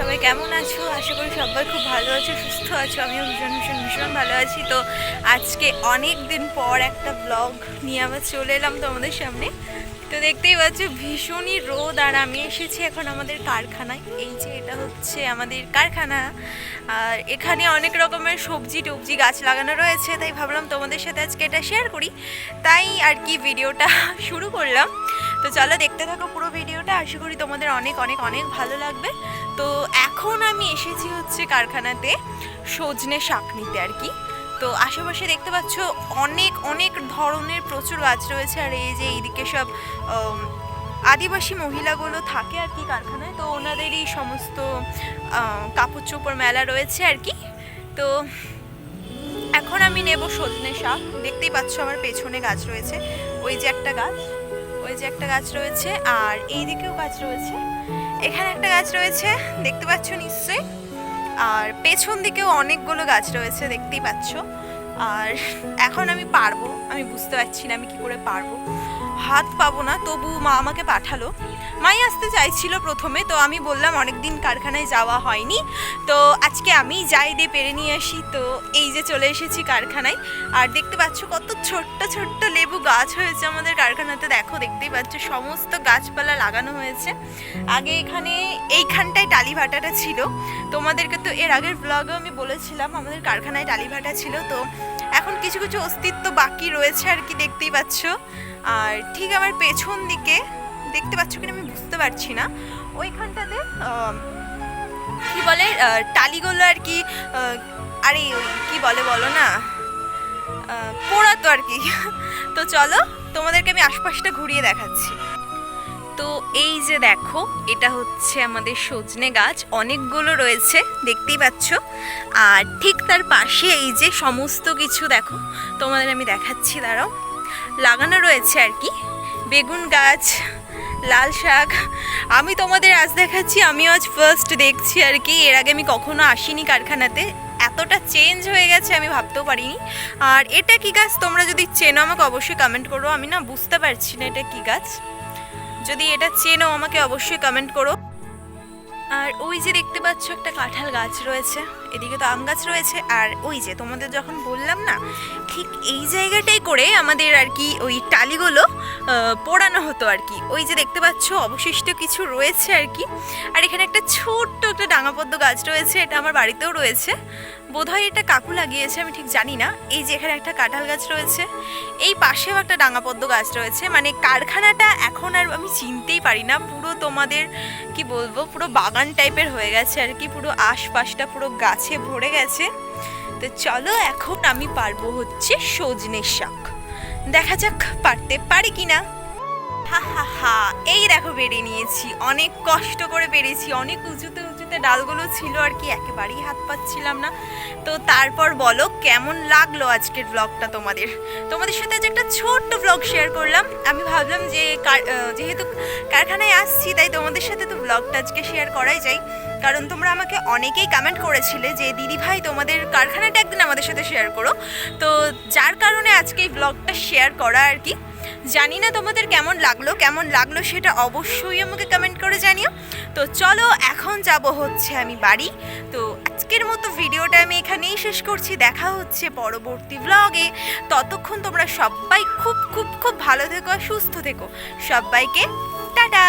সবাই কেমন আছো? আশা করি সবাই খুব ভালো আছো, সুস্থ আছো। আমিও ভীষণ ভীষণ ভীষণ ভালো আছি। তো আজকে অনেক দিন পর একটা ব্লগ নিয়ে আবার চলে এলাম তোমাদের সামনে। তো দেখতেই পাচ্ছ, ভীষণই রোদ আর আমি এসেছি এখন আমাদের কারখানায়। এই যে এটা হচ্ছে আমাদের কারখানা। আর এখানে অনেক রকমের সবজি টবজি গাছ লাগানো রয়েছে, তাই ভাবলাম তোমাদের সাথে আজকে এটা শেয়ার করি। তাই আর কি ভিডিওটা শুরু করলাম। তো চলো দেখতে থাকো পুরো ভিডিওটা। আশা করি তোমাদের অনেক অনেক অনেক ভালো লাগবে। তো এখন আমি এসেছি হচ্ছে কারখানাতে সজনে শাক নিতে আর কি। তো আশেপাশে দেখতে পাচ্ছ অনেক অনেক ধরনের প্রচুর গাছ রয়েছে। আর এই যে এইদিকে সব আদিবাসী মহিলাগুলো থাকে আর কি কারখানায়। তো ওনাদেরই সমস্ত কাপড় চোপড় মেলা রয়েছে আর কি। তো এখন আমি নেব সজনে শাক। দেখতেই পাচ্ছ আমার পেছনে গাছ রয়েছে। ওই যে একটা গাছ। ওই যে একটা গাছ রয়েছে আর এই দিকেও গাছ রয়েছে। এখানে একটা গাছ রয়েছে, দেখতে পাচ্ছ নিশ্চয়ই। আর পেছন দিকেও অনেকগুলো গাছ রয়েছে, দেখতেই পাচ্ছ। আর এখন আমি পারব, আমি বুঝতে পারছি না আমি কি করে পারব। হাত পাবো না, তবু মা আমাকে পাঠালো। মাই আসতে চাইছিল প্রথমে, তো আমি বললাম অনেক দিন কারখানায় যাওয়া হয়নি। তো আজকে আমি যাই দিয়ে পেরে নিয়ে আসি, তো এই যে চলে এসেছি কারখানায়। আর দেখতে পাচ্ছ কত ছোট্ট ছোট্ট লেবু গাছ হয়েছে আমাদের কারখানাতে। দেখো, দেখতেই পাচ্ছ সমস্ত গাছপালা লাগানো হয়েছে। আগে এখানে, এইখানটায় টালি ভাটাটা ছিল। তোমাদেরকে তো এর আগের ব্লগেও আমি বলেছিলাম, আমাদের কারখানায় টালি ভাটা ছিল। তো এখন কিছু কিছু অস্তিত্ব বাকি রয়েছে আর কি, দেখতেই পাচ্ছ। আর ঠিক আমার পেছন দিকে দেখতে পাচ্ছ কিনা আমি বুঝতে পারছি না। ওইখানটাতে কি বলে টালিগুলো আর কি আরে কি বলে বলো না পোড়াতো আর কি। তো চলো, তোমাদেরকে আমি আশপাশটা ঘুরিয়ে দেখাচ্ছি। তো এই যে দেখো, এটা হচ্ছে আমাদের সজনে গাছ, অনেকগুলো রয়েছে, দেখতেই পাচ্ছ। আর ঠিক তার পাশে এই যে সমস্ত কিছু দেখো, তোমাদের আমি দেখাচ্ছি, দাঁড়াও। লাগানো রয়েছে আর কি, বেগুন গাছ লাল শাক। আমি তোমাদের আজ দেখাচ্ছি, আমি আজ ফার্স্ট দেখছি আর কি। এর আগে আমি কখনো আসিনি কারখানাতে। এতটা চেঞ্জ হয়ে গেছে, আমি ভাবতেও পারিনি। আর এটা কি গাছ? তোমরা যদি চেনো আমাকে অবশ্যই কমেন্ট করো। আমি না বুঝতে পারছি না এটা কি গাছ। যদি এটা চেনো আমাকে অবশ্যই কমেন্ট করো। আর ওই যে দেখতে পাচ্ছ একটা কাঁঠাল গাছ রয়েছে। এদিকে তো আম গাছ রয়েছে। আর ওই যে তোমাদের যখন বললাম না, ঠিক এই জায়গাটাই করে আমাদের আর কি ওই টালিগুলো পোড়ানো হতো আর কি। ওই যে দেখতে পাচ্ছ, অবশিষ্ট কিছু রয়েছে আর কি। আর এখানে একটা ছোট্ট একটা ডাঙাপদ্ম গাছ রয়েছে, এটা আমার বাড়িতেও রয়েছে। বোধহয় এটা কাকু লাগিয়েছে, আমি ঠিক জানি না। এই যে এখানে একটা কাঁঠাল গাছ রয়েছে, এই পাশেও একটা ডাঙাপদ্ম গাছ রয়েছে। মানে কারখানাটা এখন আর আমি চিনতেই পারি না। পুরো তোমাদের, কি বলব, পুরো বাগান টাইপের হয়ে গেছে আর কি। পুরো আশপাশটা পুরো গাছে ভরে গেছে। তো চলো, এখন আমি পারব হচ্ছে সজনের শাক। দেখা যাক পারতে পারি কি না হা হা হা, এই দেখো বেড়ে নিয়েছি। অনেক কষ্ট করে বেড়েছি অনেক উঁচুতে উঁচুতে ডালগুলো ছিল আর কি, একেবারেই হাত পাচ্ছিলাম না। তো তারপর বলো, কেমন লাগল আজকের ব্লগটা তোমাদের? তোমাদের সাথে আজ একটা ছোট্ট ব্লগ শেয়ার করলাম। আমি ভাবলাম যে যেহেতু কারখানায় আসছি, তাই তোমাদের সাথে তো ব্লগটা আজকে শেয়ার করাই যায় কারণ তোমরা আমাকে অনেকেই কমেন্ট করেছিলে যে, দিদি ভাই, তোমাদের কারখানাটা একদিন আমাদের সাথে শেয়ার করো। তো যার কারণে আজকে এই ব্লগটা শেয়ার করা আর কি। জানি না তোমাদের কেমন লাগল কেমন লাগল সেটা অবশ্যই আমাকে কমেন্ট করে জানিও। তো চলো, এখন যাব হচ্ছে আমি বাড়ি। তো আজকের মতো ভিডিওটা আমি এখানেই শেষ করছি। দেখা হচ্ছে পরবর্তী ব্লগে ততক্ষণ তোমরা সবাই খুব খুব খুব ভালো থেকো সুস্থ থেকো। সবাইকে টাটা!